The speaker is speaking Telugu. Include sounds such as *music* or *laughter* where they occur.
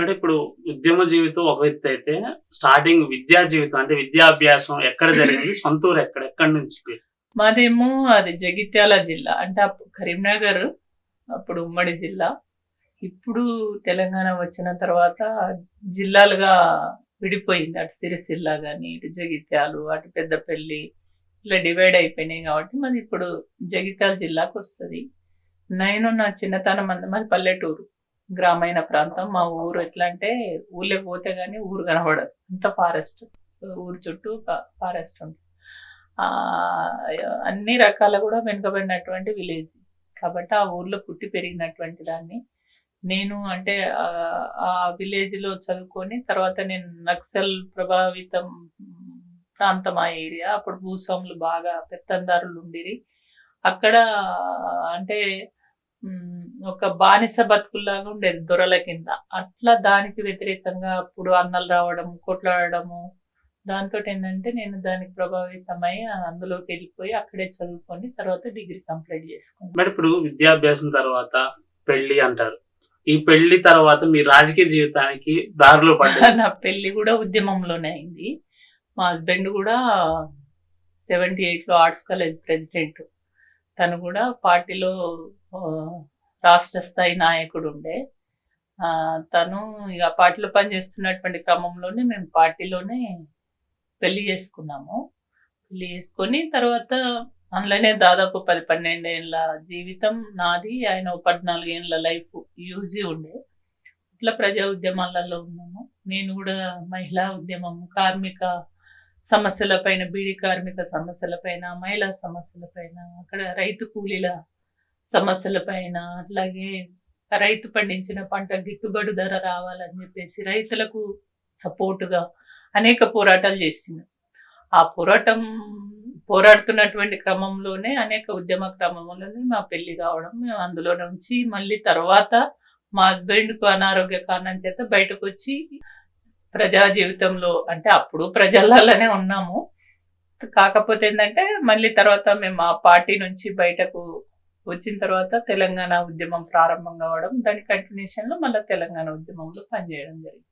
మేడం ఇప్పుడు ఉద్యమ జీవితం ఒక వ్యక్తి అయితే స్టార్టింగ్ విద్యా జీవితం అంటే విద్యాభ్యాసం ఎక్కడ జరిగింది? సొంతూరు ఎక్కడ? ఎక్కడి నుంచి? మాదేమో అది జగిత్యాల జిల్లా. అంటే అప్పుడు కరీంనగర్ అప్పుడు ఉమ్మడి జిల్లా. ఇప్పుడు తెలంగాణ వచ్చిన తర్వాత జిల్లాలుగా విడిపోయింది. అటు సిరిసిల్ల కానీ ఇటు జగిత్యాలు అటు పెద్దపల్లి ఇట్లా డివైడ్ అయిపోయినాయి కాబట్టి మాది ఇప్పుడు జగిత్యాల జిల్లాకు వస్తుంది. నేను నా చిన్నతనం అంత మాది పల్లెటూరు. గ్రామీణ ప్రాంతం. మా ఊరు ఎట్లా అంటే ఊళ్ళో పోతే కానీ ఊరు కనబడదు. అంత ఫారెస్ట్. ఊరు చుట్టూ ఫారెస్ట్ ఉంటుంది. ఆ, అన్ని రకాల కూడా వెనుకబడినటువంటి విలేజ్. కాబట్టి ఆ ఊర్లో పుట్టి పెరిగినటువంటి దాన్ని నేను అంటే ఆ, విలేజ్లో విలేజ్లో చదువుకొని తర్వాత నేను నక్సల్ ప్రభావితం ప్రాంతం ఆ ఏరియా. అప్పుడు భూస్వాములు బాగా పెత్తందారులు ఉండిరి. అక్కడ అంటే ఒక బానిస బతుకుల్లాగా ఉండేది దొరల కింద. అట్లా దానికి వ్యతిరేకంగా అప్పుడు అన్నలు రావడం కొట్లాడడము. దాంతో ఏంటంటే నేను దానికి ప్రభావితమై అందులోకి వెళ్ళిపోయి అక్కడే చదువుకొని తర్వాత డిగ్రీ కంప్లీట్ చేసుకున్నాను మేడం ఇప్పుడు విద్యాభ్యాసం తర్వాత పెళ్ళి అంటారు. ఈ పెళ్ళి తర్వాత మీ రాజకీయ జీవితానికి దారిలో పడ్డారు *laughs* నా పెళ్ళి కూడా ఉద్యమంలోనే అయింది. మా హస్బెండ్ కూడా సెవెంటీ ఎయిట్లో ఆర్ట్స్ కాలేజ్ ప్రెసిడెంట్. తను కూడా పార్టీలో రాష్ట్ర స్థాయి నాయకుడు ఉండే. తను ఇక పార్టీలో పనిచేస్తున్నటువంటి క్రమంలోనే మేము పార్టీలోనే పెళ్ళి చేసుకున్నాము. పెళ్ళి చేసుకొని తర్వాత అందులోనే దాదాపు పది పన్నెండేళ్ళ జీవితం నాది. ఆయన పద్నాలుగు ఏళ్ళ లైఫ్ యూజీ ఉండే. ఇట్లా ప్రజా ఉద్యమాలలో ఉన్నాము. నేను కూడా మహిళా ఉద్యమం కార్మిక సమస్యలపైన బీడీ కార్మిక సమస్యలపైన మహిళా సమస్యలపైన అక్కడ రైతు కూలీల సమస్యలపైన అట్లాగే రైతు పండించిన పంట గిట్టుబడి ధర రావాలని చెప్పేసి రైతులకు సపోర్టుగా అనేక పోరాటాలు చేసింది ఆ పోరాటం పోరాడుతున్నటువంటి క్రమంలోనే అనేక ఉద్యమ క్రమంలోనే మా పెళ్ళి కావడం మేము అందులో నుంచి మళ్ళీ తర్వాత మా హస్బెండ్కు అనారోగ్య కారణం చేత బయటకు వచ్చి ప్రజా జీవితంలో అంటే అప్పుడు ప్రజలలోనే ఉన్నాము. కాకపోతే ఏంటంటే మళ్ళీ తర్వాత మేము ఆ పార్టీ నుంచి బయటకు వచ్చిన తర్వాత తెలంగాణ ఉద్యమం ప్రారంభం కావడం దాని కంటిన్యూషన్లో మళ్ళీ తెలంగాణ ఉద్యమంలో పనిచేయడం జరిగింది.